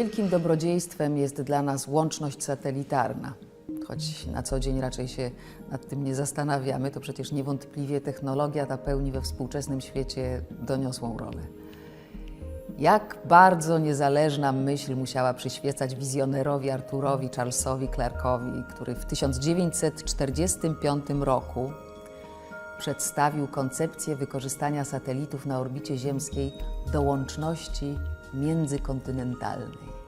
Wielkim dobrodziejstwem jest dla nas łączność satelitarna. Choć na co dzień raczej się nad tym nie zastanawiamy, to przecież niewątpliwie technologia ta pełni we współczesnym świecie doniosłą rolę. Jak bardzo niezależna myśl musiała przyświecać wizjonerowi Arturowi Charlesowi Clarkowi, który w 1945 roku przedstawił koncepcję wykorzystania satelitów na orbicie ziemskiej do łączności międzykontynentalnej.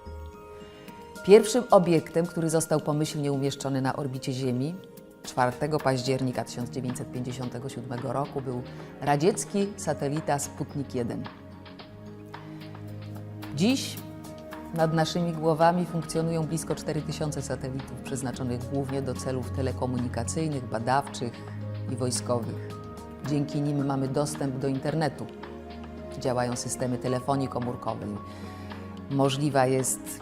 Pierwszym obiektem, który został pomyślnie umieszczony na orbicie Ziemi 4 października 1957 roku był radziecki satelita Sputnik 1. Dziś nad naszymi głowami funkcjonują blisko 4000 satelitów przeznaczonych głównie do celów telekomunikacyjnych, badawczych i wojskowych. Dzięki nim mamy dostęp do internetu. Działają systemy telefonii komórkowej. Możliwa jest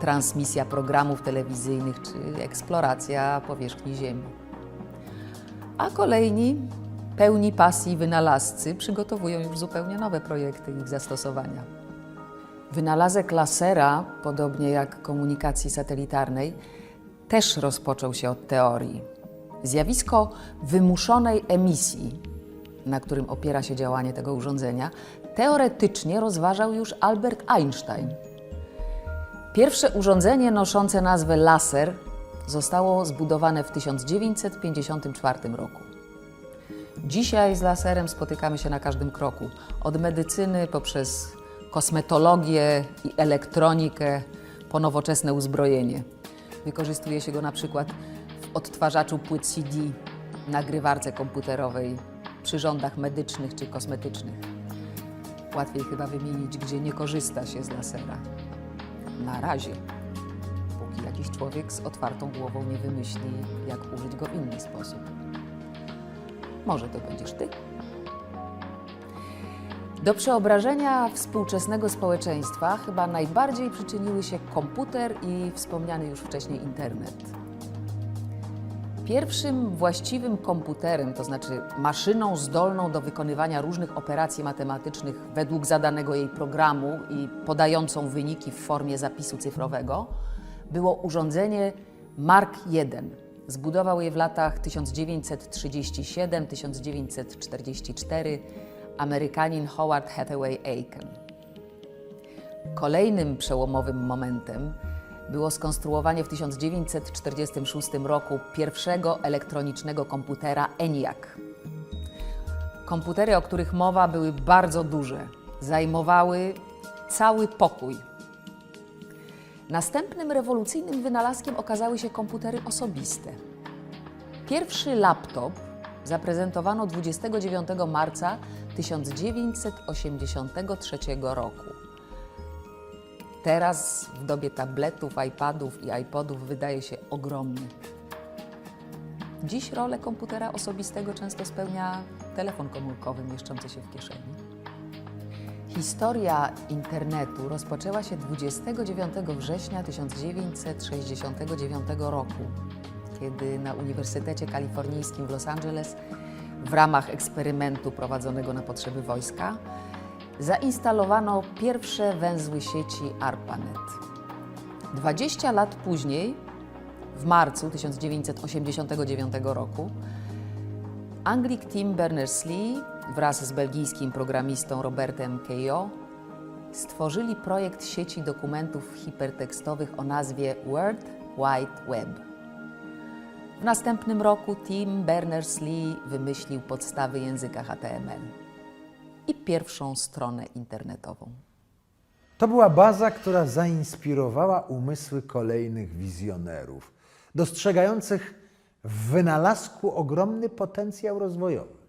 transmisja programów telewizyjnych czy eksploracja powierzchni Ziemi. A kolejni, pełni pasji wynalazcy, przygotowują już zupełnie nowe projekty ich zastosowania. Wynalazek lasera, podobnie jak komunikacji satelitarnej, też rozpoczął się od teorii. Zjawisko wymuszonej emisji, na którym opiera się działanie tego urządzenia, teoretycznie rozważał już Albert Einstein. Pierwsze urządzenie noszące nazwę laser zostało zbudowane w 1954 roku. Dzisiaj z laserem spotykamy się na każdym kroku, od medycyny poprzez kosmetologię i elektronikę po nowoczesne uzbrojenie. Wykorzystuje się go na przykład w odtwarzaczu płyt CD, nagrywarce komputerowej, przyrządach medycznych czy kosmetycznych. Łatwiej chyba wymienić, gdzie nie korzysta się z lasera. Na razie, póki jakiś człowiek z otwartą głową nie wymyśli, jak użyć go w inny sposób. Może to będziesz ty? Do przeobrażenia współczesnego społeczeństwa chyba najbardziej przyczyniły się komputer i wspomniany już wcześniej internet. Pierwszym właściwym komputerem, to znaczy maszyną zdolną do wykonywania różnych operacji matematycznych według zadanego jej programu i podającą wyniki w formie zapisu cyfrowego, było urządzenie Mark I. Zbudował je w latach 1937-1944 Amerykanin Howard Hathaway Aiken. Kolejnym przełomowym momentem było skonstruowanie w 1946 roku pierwszego elektronicznego komputera ENIAC. Komputery, o których mowa, były bardzo duże, zajmowały cały pokój. Następnym rewolucyjnym wynalazkiem okazały się komputery osobiste. Pierwszy laptop zaprezentowano 29 marca 1983 roku. Teraz, w dobie tabletów, iPadów i iPodów, wydaje się ogromny. Dziś rolę komputera osobistego często spełnia telefon komórkowy mieszczący się w kieszeni. Historia internetu rozpoczęła się 29 września 1969 roku, kiedy na Uniwersytecie Kalifornijskim w Los Angeles w ramach eksperymentu prowadzonego na potrzeby wojska zainstalowano pierwsze węzły sieci ARPANET. 20 lat później, w marcu 1989 roku, Anglik Tim Berners-Lee wraz z belgijskim programistą Robertem Kejo stworzyli projekt sieci dokumentów hipertekstowych o nazwie World Wide Web. W następnym roku Tim Berners-Lee wymyślił podstawy języka HTML i pierwszą stronę internetową. To była baza, która zainspirowała umysły kolejnych wizjonerów, dostrzegających w wynalazku ogromny potencjał rozwojowy.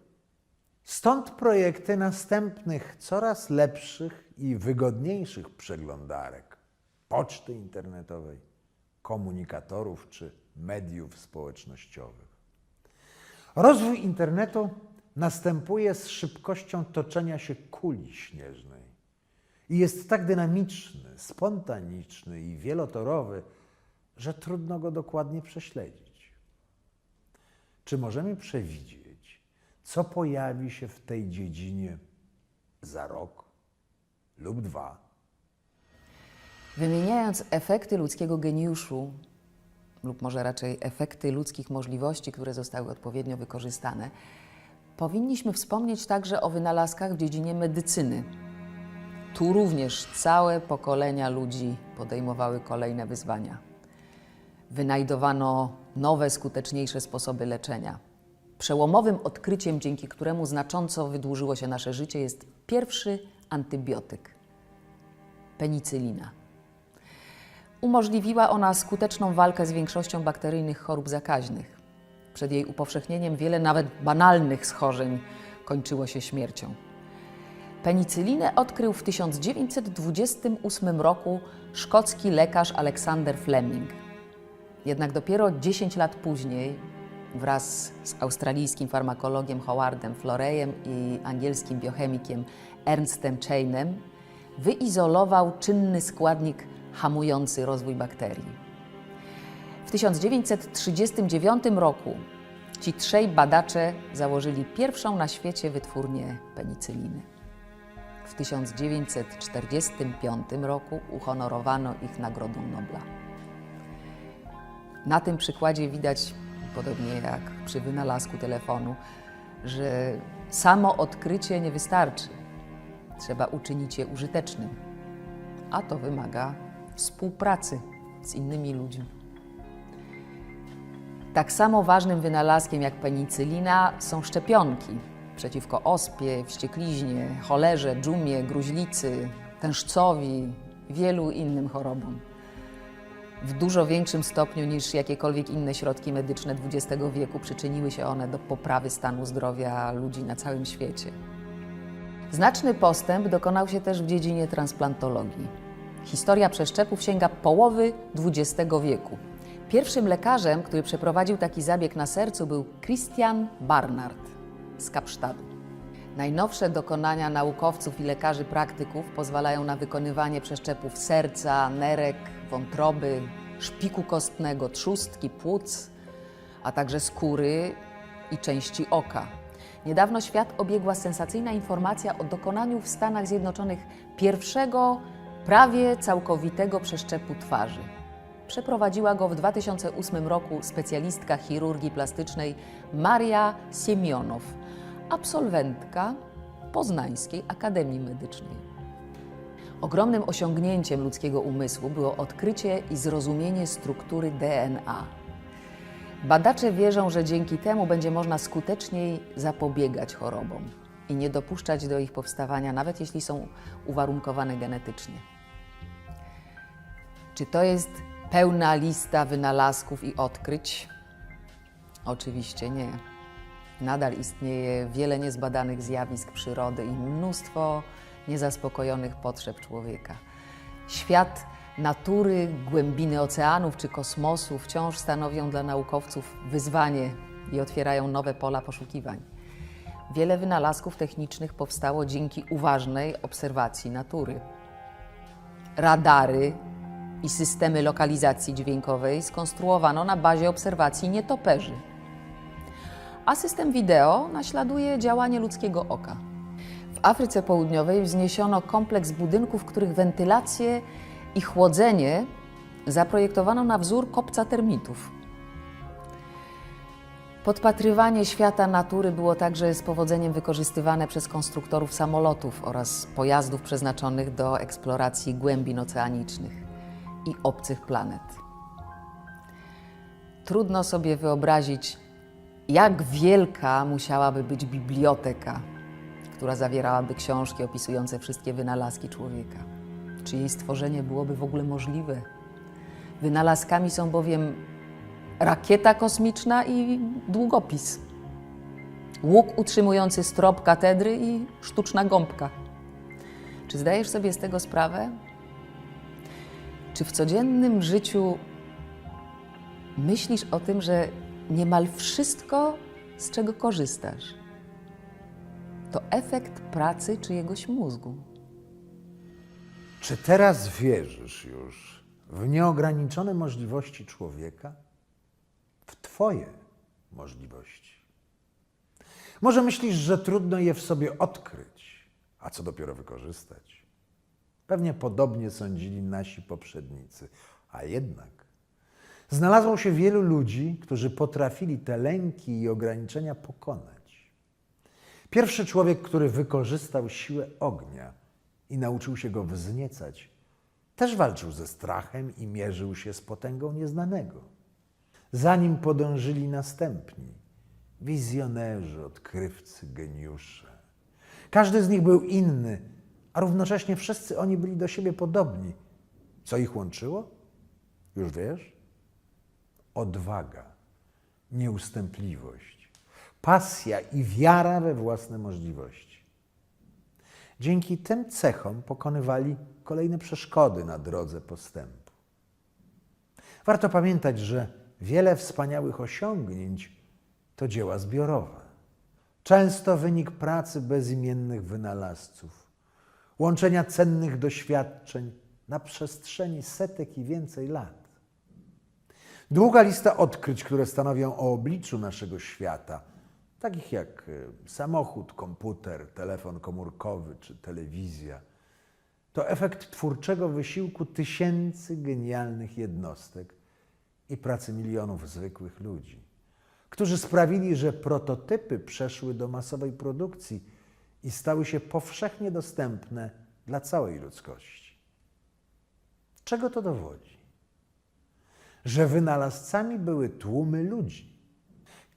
Stąd projekty następnych, coraz lepszych i wygodniejszych przeglądarek, poczty internetowej, komunikatorów czy mediów społecznościowych. Rozwój internetu następuje z szybkością toczenia się kuli śnieżnej i jest tak dynamiczny, spontaniczny i wielotorowy, że trudno go dokładnie prześledzić. Czy możemy przewidzieć, co pojawi się w tej dziedzinie za rok lub dwa? Wymieniając efekty ludzkiego geniuszu, lub może raczej efekty ludzkich możliwości, które zostały odpowiednio wykorzystane, powinniśmy wspomnieć także o wynalazkach w dziedzinie medycyny. Tu również całe pokolenia ludzi podejmowały kolejne wyzwania. Wynajdowano nowe, skuteczniejsze sposoby leczenia. Przełomowym odkryciem, dzięki któremu znacząco wydłużyło się nasze życie, jest pierwszy antybiotyk penicylina. Umożliwiła ona skuteczną walkę z większością bakteryjnych chorób zakaźnych. Przed jej upowszechnieniem wiele nawet banalnych schorzeń kończyło się śmiercią. Penicylinę odkrył w 1928 roku szkocki lekarz Alexander Fleming. Jednak dopiero 10 lat później, wraz z australijskim farmakologiem Howardem Floreyem i angielskim biochemikiem Ernstem Chainem, wyizolował czynny składnik hamujący rozwój bakterii. W 1939 roku ci trzej badacze założyli pierwszą na świecie wytwórnię penicyliny. W 1945 roku uhonorowano ich Nagrodą Nobla. Na tym przykładzie widać, podobnie jak przy wynalazku telefonu, że samo odkrycie nie wystarczy. Trzeba uczynić je użytecznym, a to wymaga współpracy z innymi ludźmi. Tak samo ważnym wynalazkiem jak penicylina są szczepionki przeciwko ospie, wściekliźnie, cholerze, dżumie, gruźlicy, tężcowi, wielu innym chorobom. W dużo większym stopniu niż jakiekolwiek inne środki medyczne XX wieku przyczyniły się one do poprawy stanu zdrowia ludzi na całym świecie. Znaczny postęp dokonał się też w dziedzinie transplantologii. Historia przeszczepów sięga połowy XX wieku. Pierwszym lekarzem, który przeprowadził taki zabieg na sercu, był Christian Barnard z Kapsztadu. Najnowsze dokonania naukowców i lekarzy praktyków pozwalają na wykonywanie przeszczepów serca, nerek, wątroby, szpiku kostnego, trzustki, płuc, a także skóry i części oka. Niedawno świat obiegła sensacyjna informacja o dokonaniu w Stanach Zjednoczonych pierwszego, prawie całkowitego przeszczepu twarzy. Przeprowadziła go w 2008 roku specjalistka chirurgii plastycznej Maria Siemionow, absolwentka Poznańskiej Akademii Medycznej. Ogromnym osiągnięciem ludzkiego umysłu było odkrycie i zrozumienie struktury DNA. Badacze wierzą, że dzięki temu będzie można skuteczniej zapobiegać chorobom i nie dopuszczać do ich powstawania, nawet jeśli są uwarunkowane genetycznie. Czy to jest pełna lista wynalazków i odkryć? Oczywiście nie. Nadal istnieje wiele niezbadanych zjawisk przyrody i mnóstwo niezaspokojonych potrzeb człowieka. Świat natury, głębiny oceanów czy kosmosu wciąż stanowią dla naukowców wyzwanie i otwierają nowe pola poszukiwań. Wiele wynalazków technicznych powstało dzięki uważnej obserwacji natury. Radary i systemy lokalizacji dźwiękowej skonstruowano na bazie obserwacji nietoperzy a system wideo naśladuje działanie ludzkiego oka. W Afryce Południowej wzniesiono kompleks budynków, których wentylację i chłodzenie zaprojektowano na wzór kopca termitów. Podpatrywanie świata natury było także z powodzeniem wykorzystywane przez konstruktorów samolotów oraz pojazdów przeznaczonych do eksploracji głębin oceanicznych i obcych planet. Trudno sobie wyobrazić, jak wielka musiałaby być biblioteka, która zawierałaby książki opisujące wszystkie wynalazki człowieka? Czy jej stworzenie byłoby w ogóle możliwe? Wynalazkami są bowiem rakieta kosmiczna i długopis, łuk utrzymujący strop katedry i sztuczna gąbka. Czy zdajesz sobie z tego sprawę? Czy w codziennym życiu myślisz o tym, że niemal wszystko, z czego korzystasz, to efekt pracy czyjegoś mózgu. Czy teraz wierzysz już w nieograniczone możliwości człowieka? W Twoje możliwości. Może myślisz, że trudno je w sobie odkryć, a co dopiero wykorzystać? Pewnie podobnie sądzili nasi poprzednicy. A jednak znalazło się wielu ludzi, którzy potrafili te lęki i ograniczenia pokonać. Pierwszy człowiek, który wykorzystał siłę ognia i nauczył się go wzniecać, też walczył ze strachem i mierzył się z potęgą nieznanego. Za nim podążyli następni wizjonerzy, odkrywcy, geniusze. Każdy z nich był inny, a równocześnie wszyscy oni byli do siebie podobni. Co ich łączyło? Już wiesz? Odwaga, nieustępliwość, pasja i wiara we własne możliwości. Dzięki tym cechom pokonywali kolejne przeszkody na drodze postępu. Warto pamiętać, że wiele wspaniałych osiągnięć to dzieła zbiorowe. Często wynik pracy bezimiennych wynalazców, łączenia cennych doświadczeń na przestrzeni setek i więcej lat. Długa lista odkryć, które stanowią o obliczu naszego świata, takich jak e, samochód, komputer, telefon komórkowy czy telewizja, to efekt twórczego wysiłku tysięcy genialnych jednostek i pracy milionów zwykłych ludzi, którzy sprawili, że prototypy przeszły do masowej produkcji i stały się powszechnie dostępne dla całej ludzkości. Czego to dowodzi? Że wynalazcami były tłumy ludzi.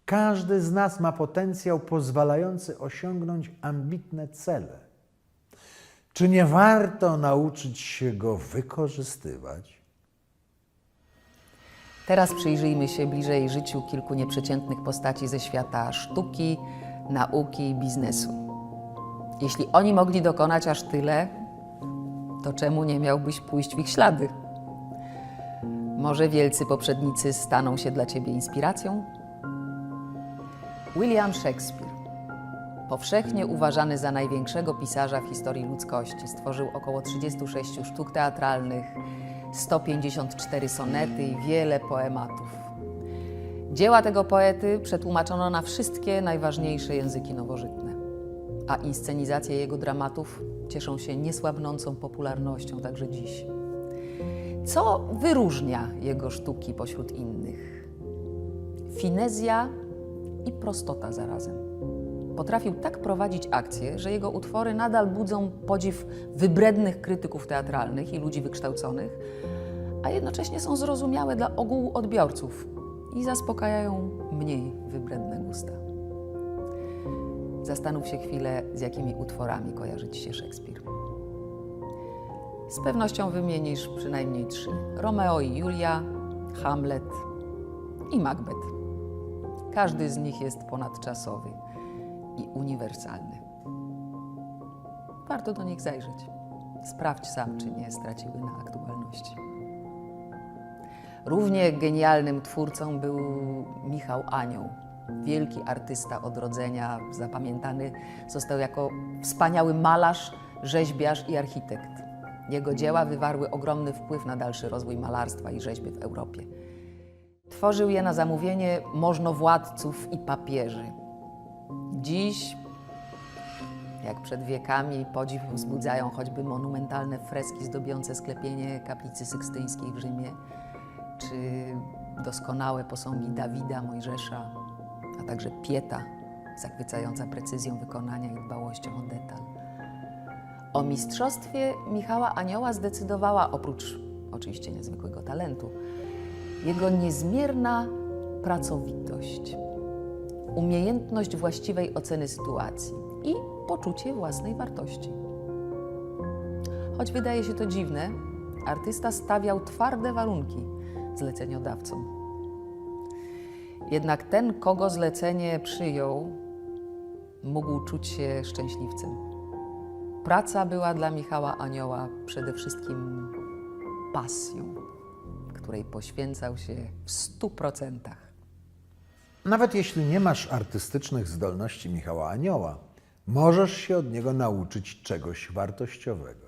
Każdy z nas ma potencjał pozwalający osiągnąć ambitne cele. Czy nie warto nauczyć się go wykorzystywać? Teraz przyjrzyjmy się bliżej życiu kilku nieprzeciętnych postaci ze świata sztuki, nauki i biznesu. Jeśli oni mogli dokonać aż tyle, to czemu nie miałbyś pójść w ich ślady? Może wielcy poprzednicy staną się dla ciebie inspiracją? William Shakespeare, powszechnie uważany za największego pisarza w historii ludzkości, stworzył około 36 sztuk teatralnych, 154 sonety i wiele poematów. Dzieła tego poety przetłumaczono na wszystkie najważniejsze języki nowożytne, a inscenizacje jego dramatów cieszą się niesłabnącą popularnością także dziś. Co wyróżnia jego sztuki pośród innych? Finezja i prostota zarazem. Potrafił tak prowadzić akcje, że jego utwory nadal budzą podziw wybrednych krytyków teatralnych i ludzi wykształconych, a jednocześnie są zrozumiałe dla ogółu odbiorców i zaspokajają mniej wybredne gusta. Zastanów się chwilę, z jakimi utworami kojarzy ci się Szekspir. Z pewnością wymienisz przynajmniej trzy: Romeo i Julia, Hamlet i Macbeth. Każdy z nich jest ponadczasowy i uniwersalny. Warto do nich zajrzeć. Sprawdź sam, czy nie straciły na aktualności. Równie genialnym twórcą był Michał Anioł, wielki artysta odrodzenia, zapamiętany został jako wspaniały malarz, rzeźbiarz i architekt. Jego dzieła wywarły ogromny wpływ na dalszy rozwój malarstwa i rzeźby w Europie. Tworzył je na zamówienie możnowładców i papieży. Dziś, jak przed wiekami, podziw wzbudzają choćby monumentalne freski zdobiące sklepienie kaplicy sykstyńskiej w Rzymie, czy doskonałe posągi Dawida, Mojżesza, a także Pieta, zachwycająca precyzją wykonania i dbałością o detal. O mistrzostwie Michała Anioła zdecydowała, oprócz oczywiście niezwykłego talentu, jego niezmierna pracowitość, umiejętność właściwej oceny sytuacji i poczucie własnej wartości. Choć wydaje się to dziwne, artysta stawiał twarde warunki zleceniodawcom. Jednak ten, kogo zlecenie przyjął, mógł czuć się szczęśliwcem. Praca była dla Michała Anioła przede wszystkim pasją, której poświęcał się w stu procentach. Nawet jeśli nie masz artystycznych zdolności Michała Anioła, możesz się od niego nauczyć czegoś wartościowego.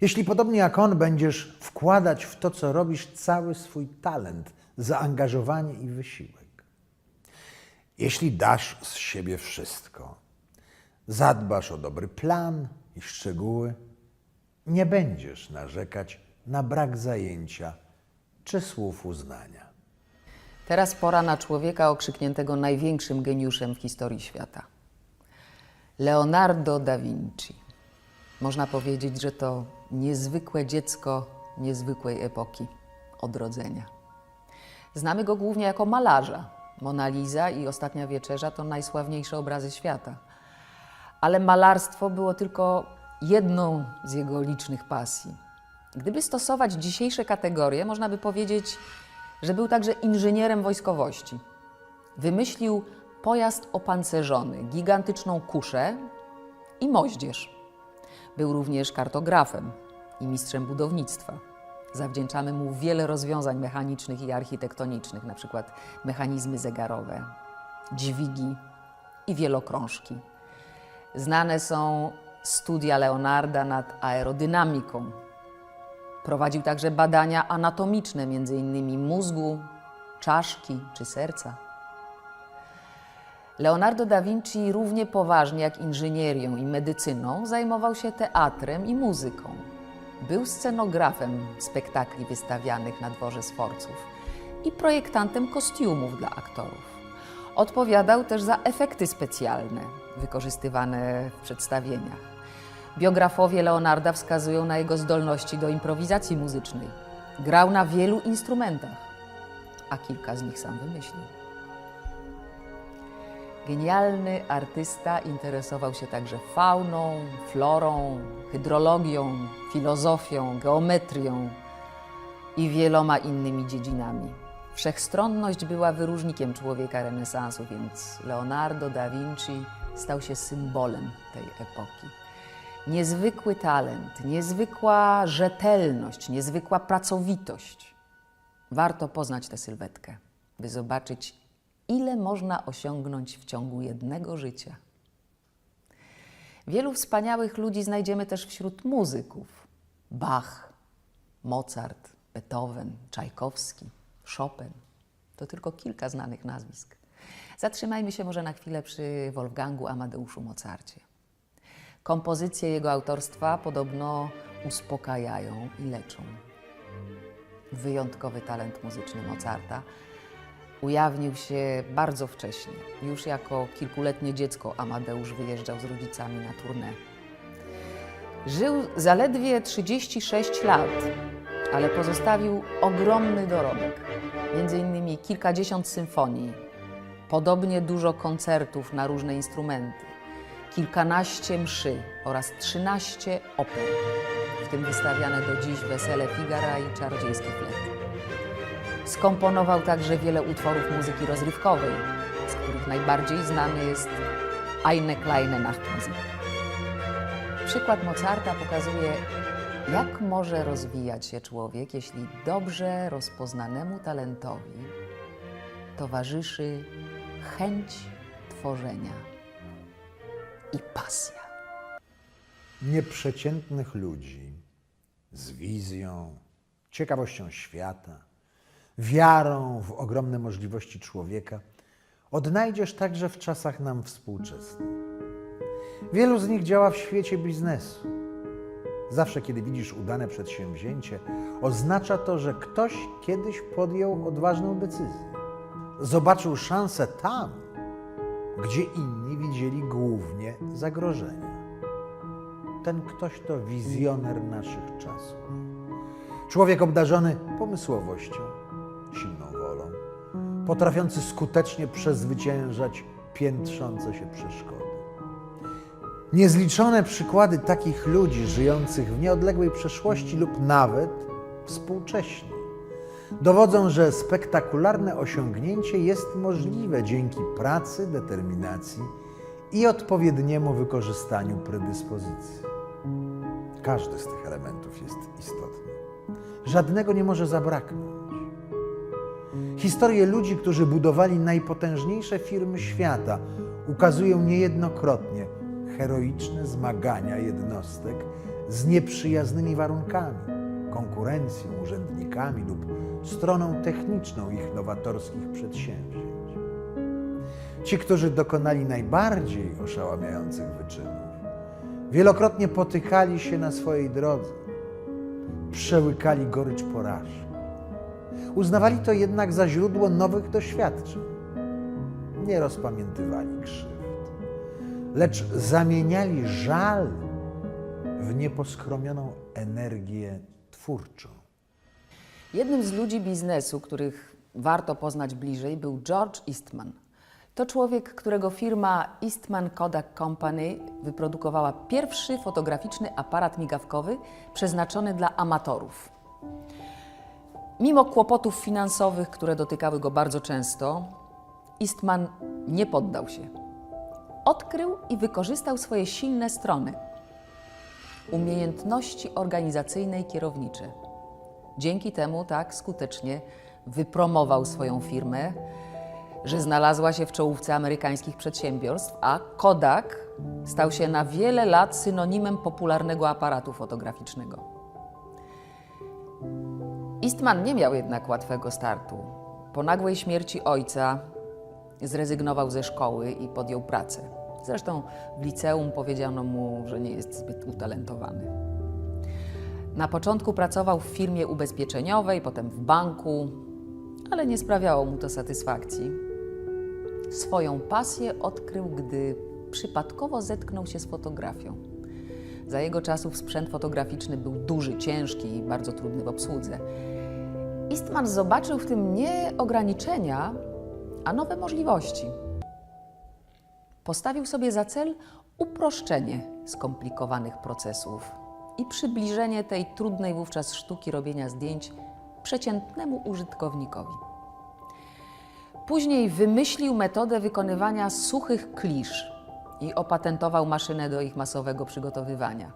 Jeśli podobnie jak on będziesz wkładać w to, co robisz, cały swój talent, zaangażowanie i wysiłek. Jeśli dasz z siebie wszystko, zadbasz o dobry plan i szczegóły, nie będziesz narzekać na brak zajęcia czy słów uznania. Teraz pora na człowieka okrzykniętego największym geniuszem w historii świata. Leonardo da Vinci. Można powiedzieć, że to niezwykłe dziecko niezwykłej epoki odrodzenia. Znamy go głównie jako malarza. Mona Lisa i Ostatnia Wieczerza to najsławniejsze obrazy świata. Ale malarstwo było tylko jedną z jego licznych pasji. Gdyby stosować dzisiejsze kategorie, można by powiedzieć, że był także inżynierem wojskowości. Wymyślił pojazd opancerzony, gigantyczną kuszę i moździerz. Był również kartografem i mistrzem budownictwa. Zawdzięczamy mu wiele rozwiązań mechanicznych i architektonicznych, na przykład mechanizmy zegarowe, dźwigi i wielokrążki. Znane są studia Leonarda nad aerodynamiką. Prowadził także badania anatomiczne, m.in. mózgu, czaszki czy serca. Leonardo da Vinci równie poważnie jak inżynierią i medycyną zajmował się teatrem i muzyką. Był scenografem spektakli wystawianych na dworze Sforców i projektantem kostiumów dla aktorów. Odpowiadał też za efekty specjalne wykorzystywane w przedstawieniach. Biografowie Leonarda wskazują na jego zdolności do improwizacji muzycznej. Grał na wielu instrumentach, a kilka z nich sam wymyślił. Genialny artysta interesował się także fauną, florą, hydrologią, filozofią, geometrią i wieloma innymi dziedzinami. Wszechstronność była wyróżnikiem człowieka renesansu, więc Leonardo da Vinci stał się symbolem tej epoki. Niezwykły talent, niezwykła rzetelność, niezwykła pracowitość. Warto poznać tę sylwetkę, by zobaczyć, ile można osiągnąć w ciągu jednego życia. Wielu wspaniałych ludzi znajdziemy też wśród muzyków: Bach, Mozart, Beethoven, Czajkowski, Chopin. To tylko kilka znanych nazwisk. Zatrzymajmy się może na chwilę przy Wolfgangu Amadeuszu Mozarcie. Kompozycje jego autorstwa podobno uspokajają i leczą. Wyjątkowy talent muzyczny Mozarta ujawnił się bardzo wcześnie. Już jako kilkuletnie dziecko Amadeusz wyjeżdżał z rodzicami na tournée. Żył zaledwie 36 lat, ale pozostawił ogromny dorobek. Między innymi kilkadziesiąt symfonii, podobnie dużo koncertów na różne instrumenty, kilkanaście mszy oraz trzynaście oper, w tym wystawiane do dziś Wesele Figara i Czarodziejski Flet. Skomponował także wiele utworów muzyki rozrywkowej, z których najbardziej znany jest Eine kleine Nachtmusik. Przykład Mozarta pokazuje, jak może rozwijać się człowiek, jeśli dobrze rozpoznanemu talentowi towarzyszy chęć tworzenia i pasja. Nieprzeciętnych ludzi z wizją, ciekawością świata, wiarą w ogromne możliwości człowieka odnajdziesz także w czasach nam współczesnych. Wielu z nich działa w świecie biznesu. Zawsze, kiedy widzisz udane przedsięwzięcie, oznacza to, że ktoś kiedyś podjął odważną decyzję. Zobaczył szansę tam, gdzie inni widzieli głównie zagrożenia. Ten ktoś to wizjoner naszych czasów. Człowiek obdarzony pomysłowością, potrafiący skutecznie przezwyciężać piętrzące się przeszkody. Niezliczone przykłady takich ludzi żyjących w nieodległej przeszłości lub nawet współcześnie dowodzą, że spektakularne osiągnięcie jest możliwe dzięki pracy, determinacji i odpowiedniemu wykorzystaniu predyspozycji. Każdy z tych elementów jest istotny. Żadnego nie może zabraknąć. Historie ludzi, którzy budowali najpotężniejsze firmy świata, ukazują niejednokrotnie heroiczne zmagania jednostek z nieprzyjaznymi warunkami, konkurencją, urzędnikami lub stroną techniczną ich nowatorskich przedsięwzięć. Ci, którzy dokonali najbardziej oszałamiających wyczynów, Wielokrotnie potykali się na swojej drodze, przełykali gorycz porażki. Uznawali to jednak za źródło nowych doświadczeń. Nie rozpamiętywali krzywd, lecz zamieniali żal w nieposkromioną energię twórczą. Jednym z ludzi biznesu, których warto poznać bliżej, był George Eastman. To człowiek, którego firma Eastman Kodak Company wyprodukowała pierwszy fotograficzny aparat migawkowy przeznaczony dla amatorów. Mimo kłopotów finansowych, które dotykały go bardzo często, Eastman nie poddał się. Odkrył i wykorzystał swoje silne strony umiejętności organizacyjne i kierownicze. Dzięki temu tak skutecznie wypromował swoją firmę, że znalazła się w czołówce amerykańskich przedsiębiorstw, a Kodak stał się na wiele lat synonimem popularnego aparatu fotograficznego. Eastman nie miał jednak łatwego startu. Po nagłej śmierci ojca zrezygnował ze szkoły i podjął pracę. Zresztą w liceum powiedziano mu, że nie jest zbyt utalentowany. Na początku pracował w firmie ubezpieczeniowej, potem w banku, ale nie sprawiało mu to satysfakcji. Swoją pasję odkrył, gdy przypadkowo zetknął się z fotografią. Za jego czasów sprzęt fotograficzny był duży, ciężki i bardzo trudny w obsłudze. Eastman zobaczył w tym nie ograniczenia, a nowe możliwości. Postawił sobie za cel uproszczenie skomplikowanych procesów i przybliżenie tej trudnej wówczas sztuki robienia zdjęć przeciętnemu użytkownikowi. Później wymyślił metodę wykonywania suchych klisz i opatentował maszynę do ich masowego przygotowywania.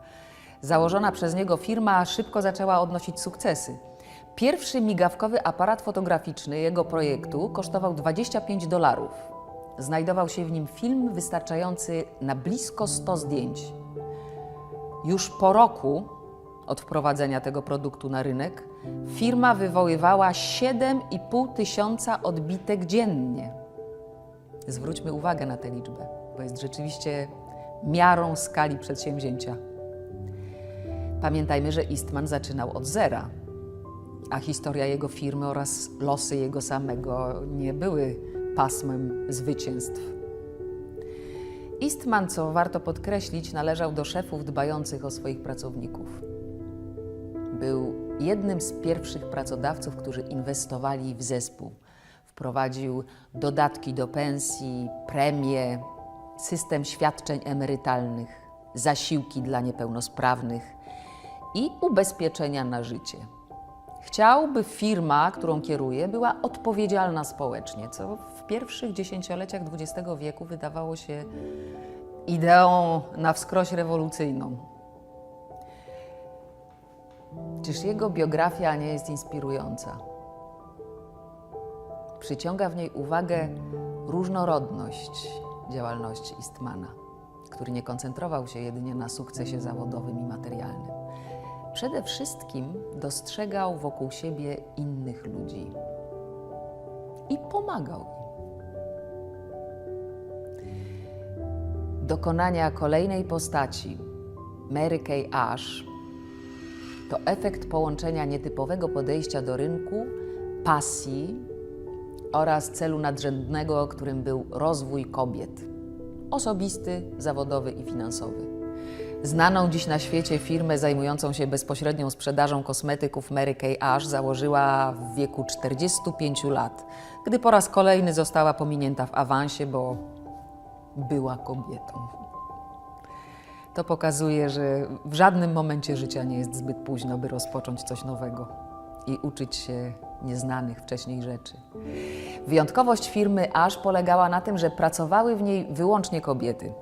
Założona przez niego firma szybko zaczęła odnosić sukcesy. Pierwszy migawkowy aparat fotograficzny jego projektu kosztował 25 dolarów. Znajdował się w nim film wystarczający na blisko 100 zdjęć. Już po roku od wprowadzenia tego produktu na rynek, firma wywoływała 7,5 tysiąca odbitek dziennie. Zwróćmy uwagę na tę liczbę, bo jest rzeczywiście miarą skali przedsięwzięcia. Pamiętajmy, że Eastman zaczynał od zera, a historia jego firmy oraz losy jego samego nie były pasmem zwycięstw. Eastman, co warto podkreślić, należał do szefów dbających o swoich pracowników. Był jednym z pierwszych pracodawców, którzy inwestowali w zespół. Wprowadził dodatki do pensji, premie, system świadczeń emerytalnych, zasiłki dla niepełnosprawnych i ubezpieczenia na życie. Chciał, by firma, którą kieruje, była odpowiedzialna społecznie, co w pierwszych dziesięcioleciach XX wieku wydawało się ideą na wskroś rewolucyjną. Czyż jego biografia nie jest inspirująca? Przyciąga w niej uwagę różnorodność działalności Eastmana, który nie koncentrował się jedynie na sukcesie zawodowym i materialnym. Przede wszystkim dostrzegał wokół siebie innych ludzi i pomagał im. Dokonania kolejnej postaci, Mary Kay Ash, to efekt połączenia nietypowego podejścia do rynku, pasji oraz celu nadrzędnego, którym był rozwój kobiet osobisty, zawodowy i finansowy. Znaną dziś na świecie firmę zajmującą się bezpośrednią sprzedażą kosmetyków Mary Kay Ash założyła w wieku 45 lat, gdy po raz kolejny została pominięta w awansie, bo była kobietą. To pokazuje, że w żadnym momencie życia nie jest zbyt późno, by rozpocząć coś nowego i uczyć się nieznanych wcześniej rzeczy. Wyjątkowość firmy Ash polegała na tym, że pracowały w niej wyłącznie kobiety,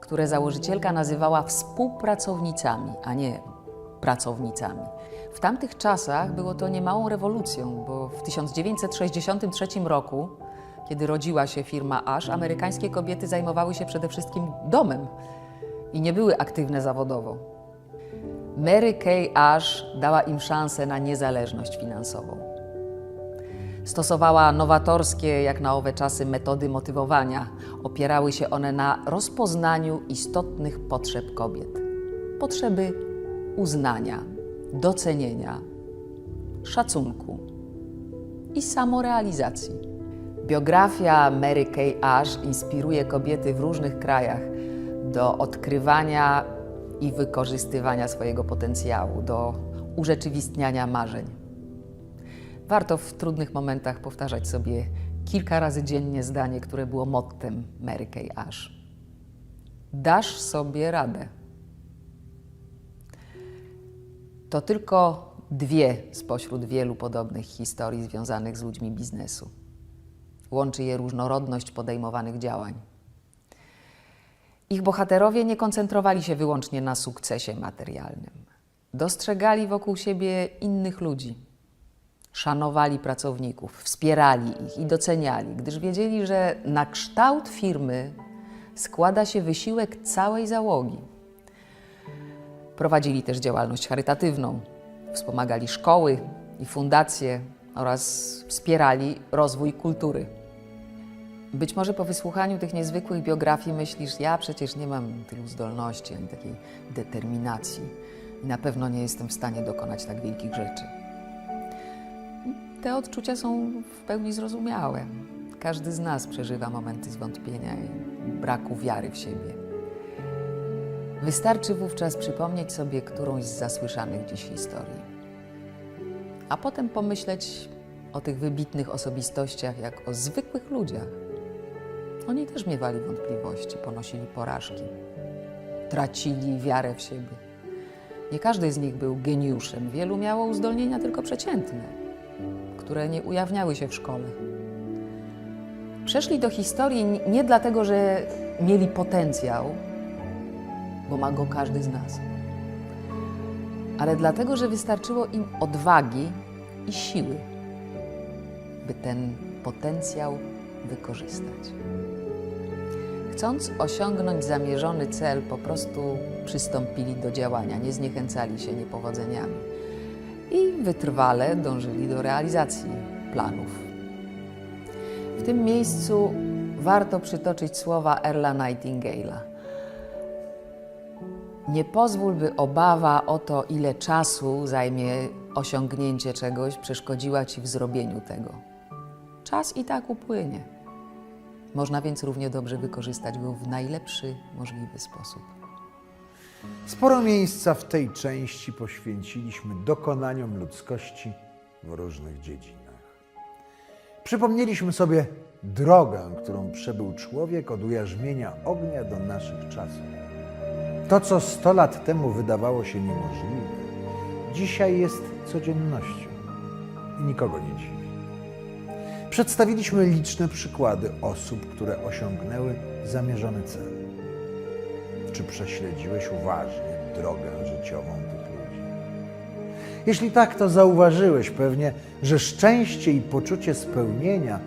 które założycielka nazywała współpracownicami, a nie pracownicami. W tamtych czasach było to niemałą rewolucją, bo w 1963 roku, kiedy rodziła się firma Ash, amerykańskie kobiety zajmowały się przede wszystkim domem i nie były aktywne zawodowo. Mary Kay Ash dała im szansę na niezależność finansową. Stosowała nowatorskie, jak na owe czasy, metody motywowania. Opierały się one na rozpoznaniu istotnych potrzeb kobiet. Potrzeby uznania, docenienia, szacunku i samorealizacji. Biografia Mary Kay Ash inspiruje kobiety w różnych krajach do odkrywania i wykorzystywania swojego potencjału, do urzeczywistniania marzeń. Warto w trudnych momentach powtarzać sobie kilka razy dziennie zdanie, które było mottem Mary Kay Ash. Dasz sobie radę. To tylko dwie spośród wielu podobnych historii związanych z ludźmi biznesu. Łączy je różnorodność podejmowanych działań. Ich bohaterowie nie koncentrowali się wyłącznie na sukcesie materialnym. Dostrzegali wokół siebie innych ludzi. Szanowali pracowników, wspierali ich i doceniali, gdyż wiedzieli, że na kształt firmy składa się wysiłek całej załogi. Prowadzili też działalność charytatywną, wspomagali szkoły i fundacje oraz wspierali rozwój kultury. Być może po wysłuchaniu tych niezwykłych biografii myślisz, ja przecież nie mam tylu zdolności ani takiej determinacji i na pewno nie jestem w stanie dokonać tak wielkich rzeczy. Te odczucia są w pełni zrozumiałe. Każdy z nas przeżywa momenty zwątpienia i braku wiary w siebie. Wystarczy wówczas przypomnieć sobie którąś z zasłyszanych dziś historii, a potem pomyśleć o tych wybitnych osobistościach jak o zwykłych ludziach. Oni też miewali wątpliwości, ponosili porażki, tracili wiarę w siebie. Nie każdy z nich był geniuszem, wielu miało uzdolnienia tylko przeciętne, które nie ujawniały się w szkole. Przeszli do historii nie dlatego, że mieli potencjał, bo ma go każdy z nas, ale dlatego, że wystarczyło im odwagi i siły, by ten potencjał wykorzystać. Chcąc osiągnąć zamierzony cel, po prostu przystąpili do działania, nie zniechęcali się niepowodzeniami i wytrwale dążyli do realizacji planów. W tym miejscu warto przytoczyć słowa Erla Nightingale'a. Nie pozwól, by obawa o to, ile czasu zajmie osiągnięcie czegoś, przeszkodziła ci w zrobieniu tego. Czas i tak upłynie. Można więc równie dobrze wykorzystać go w najlepszy możliwy sposób. Sporo miejsca w tej części poświęciliśmy dokonaniom ludzkości w różnych dziedzinach. Przypomnieliśmy sobie drogę, którą przebył człowiek od ujarzmienia ognia do naszych czasów. To, co sto lat temu wydawało się niemożliwe, dzisiaj jest codziennością i nikogo nie dziwi. Przedstawiliśmy liczne przykłady osób, które osiągnęły zamierzony cel. Czy prześledziłeś uważnie drogę życiową tych ludzi? Jeśli tak, to zauważyłeś pewnie, że szczęście i poczucie spełnienia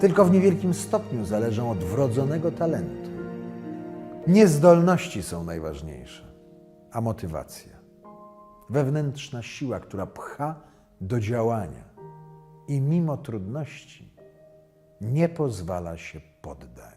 tylko w niewielkim stopniu zależą od wrodzonego talentu. Nie zdolności są najważniejsze, a motywacja. Wewnętrzna siła, która pcha do działania i mimo trudności nie pozwala się poddać.